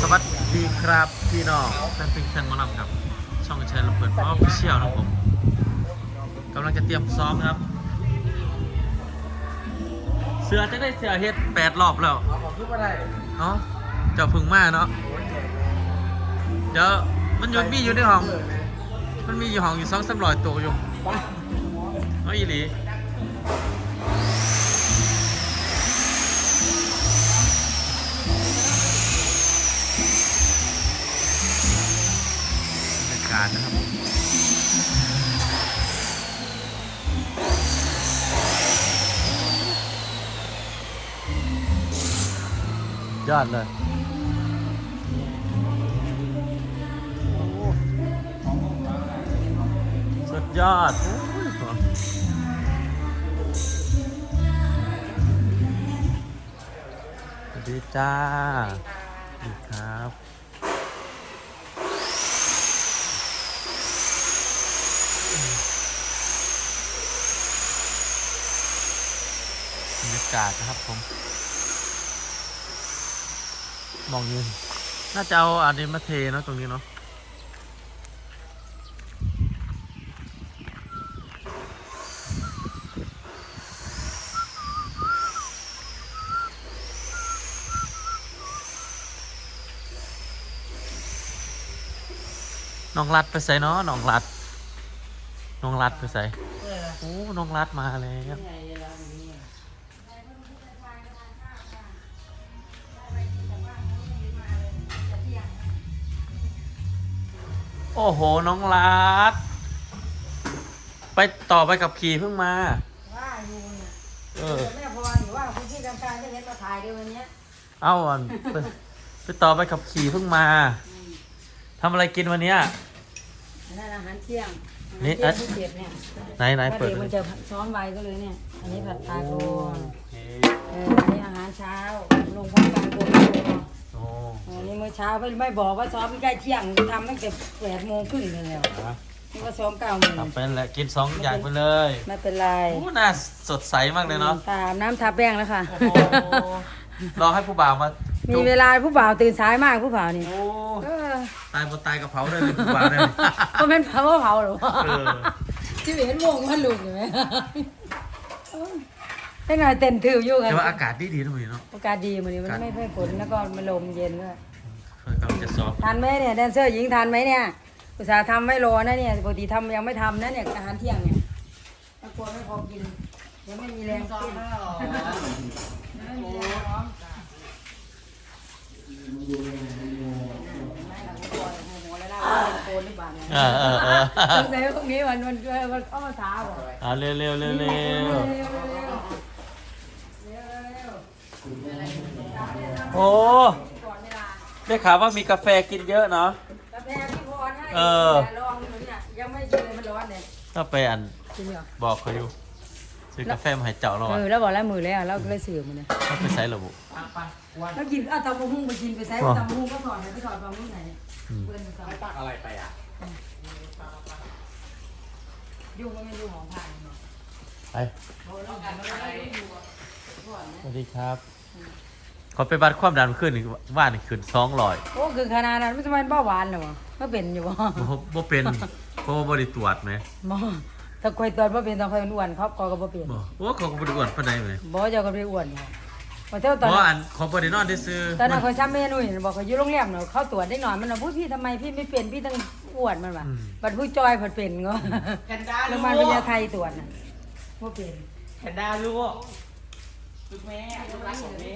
สวัสดีครับพี่น้องแฟนเพลงแฟนมอลำครับ ช่องเชิญลำเปิดออฟฟิเชียลนะครับผมกำลังจะเตรียมซ้อมครับ เสือจะได้เสือเฮ็ดแปดรอบแล้วเอาผมพูดว่าไรเนาะเจ้าพึ่งมาเนาะเดี๋ยวมันยู่มีอยู่ในห้อง มันมีอยู่ห้องอยู่สองสามร้อยตัวอยู่ไปเอาอีหลี ยอดเลยสุดยอดสวัสดีจ้าสวัสดีครับบรรยากาศนะครับผม มองยืนน่าจะเอาอันนี้มาเทเนอะตรงนี้เนาะน้องรัดไปใส่เนาะน้องรัดน้องรัดไปใส่โอ้น้องรัดมาแล้ว โอ้โห น้องรัด ไปต่อไปกับขี่เพิ่งมา ว่าอยู่เนี่ยเออ แม่พรอยู่ว่าคุณพี่กำการได้เห็นมาถ่ายด้วยวันเนี้ยเอ้าอันไปไปต่อไปขับขี่เพิ่งมาทำอะไรกินวันเนี้ย อันนั้นอาหารเที่ยงนี่อาหารเที่ยงพิเศษเนี่ยไหนไหนถ้าเปิดเด็กเลมันยจะซ้อนไวก็เลยเนี่ย อันนี้ผัดปลาโกนโอเคเอออันนี้อาหารเช้าลงพร้อมกันโกนโกน โอ้ อันนี้มื้อ เช้าไม่ไม่บอกว่าซ้อมใกล้เที่ยงทำตั้งแต่แปดโมงครึ่งเลยแล้วอะนี่ก็ซ้อมเก้าโมงทำเป็นแหละกินสองอย่างไปเลยไม่เป็นไรโอ้น่าสดใสมากเลยเนาะตามน้ำทาแป้งแล้วค่ะ โอ้โหรอให้ผู้บ่าวมามีจุ๊บเวลาผู้บ่าวตื่นสายมากผู้บ่าวนี่โอ้เออตายบนตายกับเผาได้เลยผู้บ่าวได้เลยก็เป็นเผาเผาหรอวะเออที่เห็นวงมันลุกอยู่ไหมให้หน่อยเต้นถืออยู่กันแต่ว่าอากาศดีดีๆทุกคนเนาะ อากาศดีมันนี้มันไม่ไม่ฝนแล้วก็มันลมเย็นด้วย กำลังจะซ้อมทานไหมเนี่ยแดนเซอร์หญิงทานไหมเนี่ยอุตส่าห์ทำไม่รอนะเนี่ยปกติทำยังไม่ทำนะเนี่ยอาหารเที่ยงเนี่ยถ้ากลัวไม่พอกินเดี๋ยวไม่มีแรงกินไม่มีแรงพร้อมโกนหรือเปล่าเนี่ยเออเออเออสงสัยว่าพรุ่งนี้วันวันวันเข้ามาช้าบอกเอาเร็วเร็วเร็วเร็วโอ้ ได้ข่าวว่ามีกาแฟกินเยอะเนาะ กาแฟพี่พรให้เออ ลองดูเนี่ยยังไม่กินเลยมันร้อนเลยก็ไปอันจริงเหรอบอกเขาอยู่ซื้อกาแฟมาให้เจ้าเราเออะอแล้วบอกแล้วมือแล้วแล้วก็เลยสื่อมันเนี่ยเขาไปใช้ระบุแล้วกินเอาตำมะฮุ่งไปกินไปใส่อ๋อตำมะฮุ่งก็สอนไปสอนตำมะฮุ่งไหนอืมเพื่อนสอนตักอะไรไปอะยุ่งก็ไม่ยุ่งของผ่านเนาะไปสวัสดีครับ ขอไปบัดความดันขึ้นอีกว่านอีกขึ้นสองร้อยโอ้คือขนาดนั้นไม่ทำไมเบาหวานเหรอวะก็เป็นอยู่บ่บ่เป็นเพราะว่าบ่ได้ตรวจไหมบ่ถ้าคอยตรวจบ่เป็นต้องคอยอ้วนครับก็ก็บ่เป็นบ่โอ้เขาก็บ่ได้อ้วนปานใดเลยบ่เจ้าก็บ่ได้อ้วนอยู่พอเท่าตอนเพราะนั้นอันของบ่ได้นอนได้ซื้อตอนนั้นเขาช้ำเมนูเห็นบอกเขาอยู่โรงแรมเนาะเขาตรวจได้หน่อยมันว่าพูดพี่ทำไมพี่ไม่เป็นพี่ต้องอ้วนมันวะบัดผู้จอยผัดเป็นก็แพนด้าโรลูงพกยาบาลพญาไทตัวน่ะบ่เป็นแพนด้าลูกลูกแม่ลูกรักของแม่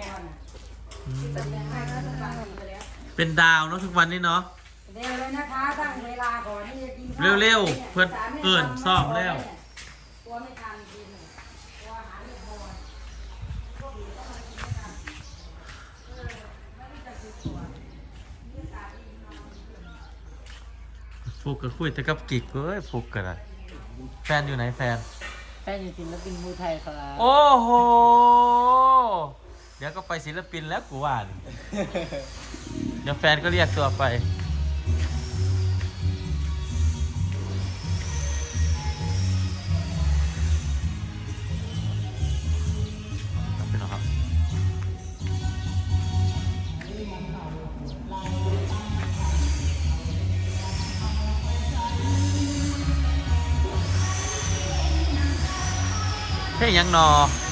เป็นดาวเนาะทุกวันนี้เนาะเร็วเลยนะคะตั้งเวลาก่อนที่จะกินข้าวเร็วๆเพื่อนเอิ้นซ่อมแล้วกลัวไม่ทันกินน่ะกลัวอาหารไม่พอฟุกก็คุยแต่กับกิกเว้ยฟุกกันอะแฟนอยู่ไหนแฟน แฟนอยู่ศิลปินมูไทยครับ โอ้โห แล้วก็ไปศิลปินแล้วกูว่านเดี๋ยวแฟนก็เรียกตัวไปแค่ยังห nò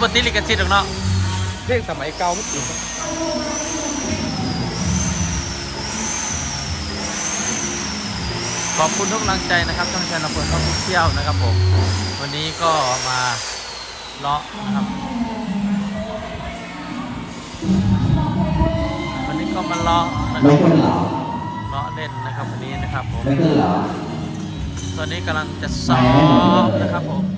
บติลิกสิทธิ์หรอกเนาะเพลงสมัยเก่าไม่ติงขอบคุณทุกกำลังใจนะครับท่องชาแนลคนท่องเที่ยวนะครับผม วันนี้ก็มาเลาะนะครับ วันนี้ก็มาเลาะนะครับเลาะเล่นนะครับวันนี้นะครับผมตอนนี้กำลังจะซ้อมนะครับผม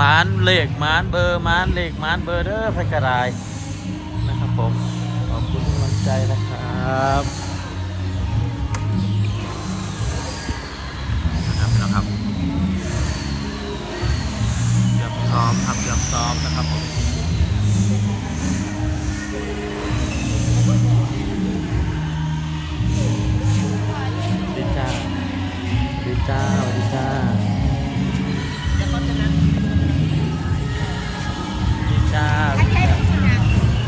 มานเลขมานเบอร์มานเลขมานเบอร์เด้อพักระไดนะครับผมขอบคุณกำลังใจนะครับนะครับนะครับเยี่ยมซ้อมครับเยี่ยมซ้อมนะครับผม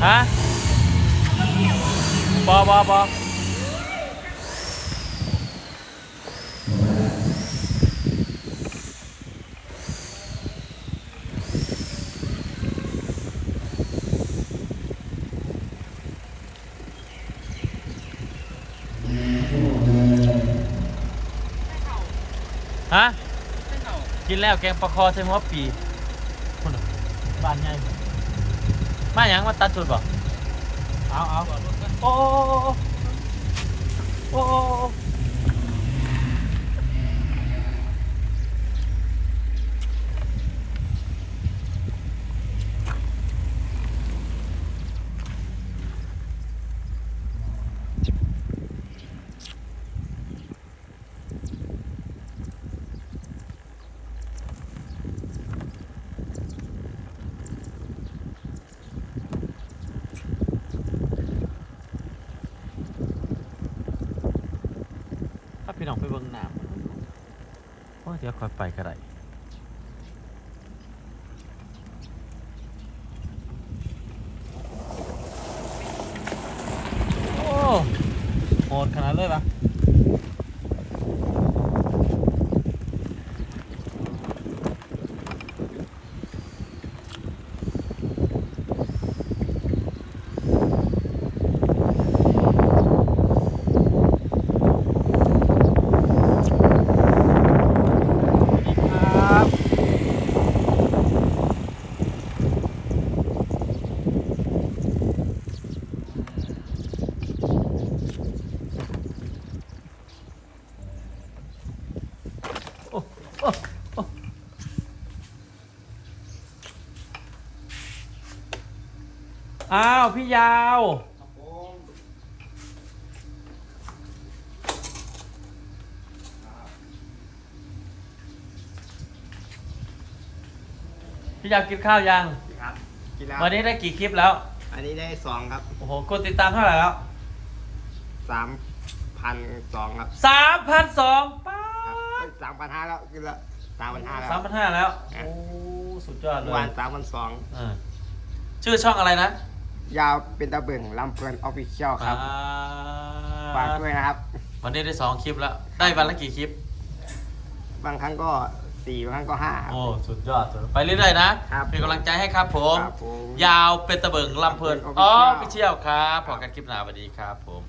ฮะบอบอบอฮะกินแล้วแกงปลาคอใส่หัวปีคนน่ะบ้านใหญ่ มาหยังมาตัดชุดบ่เอาเอาโอ้โอ้โอ้ พี่น้องไปเบิ่งน้ำโอ้เดี๋ยวค่อยไปก็ได้โอ้โหดขนาดเลยปะ อ้าว พี่ยาว พี่ยาวกินข้าวยัง ครับกินแล้ววันนี้ได้กี่คลิปแล้ว อันนี้ได้สองครับโอ้โหกดติดตามเท่าไหร่แล้วสามพันสองครับสามพันสองป้าสามพันห้าแล้วกินแล้วสามพันห้าแล้วสามพันห้าแล้วอะโอ้ สุดยอดเลเมื่ยอวานสามพันสองเออชื่อช่องอะไรนะ ยาวเป็นตะเบิ่งลำเพลินออฟฟิเชียลครับอ่ฝากด้วยนะครับ วันนี้ได้สองคลิปแล้ว ได้วันละกี่คลิป บางครั้งก็สี่บางครั้งก็ห้าครับ โอ้ สุดยอดสุดไปเรื่อยๆนะครับเป็นกำลังใจให้ครับผม ครับผมยาวเป็นตะเบิงลำเพลิน Official อ๋อพี่เชี่ยวครับพอกันคลิปหน้าสวัสดีครับผม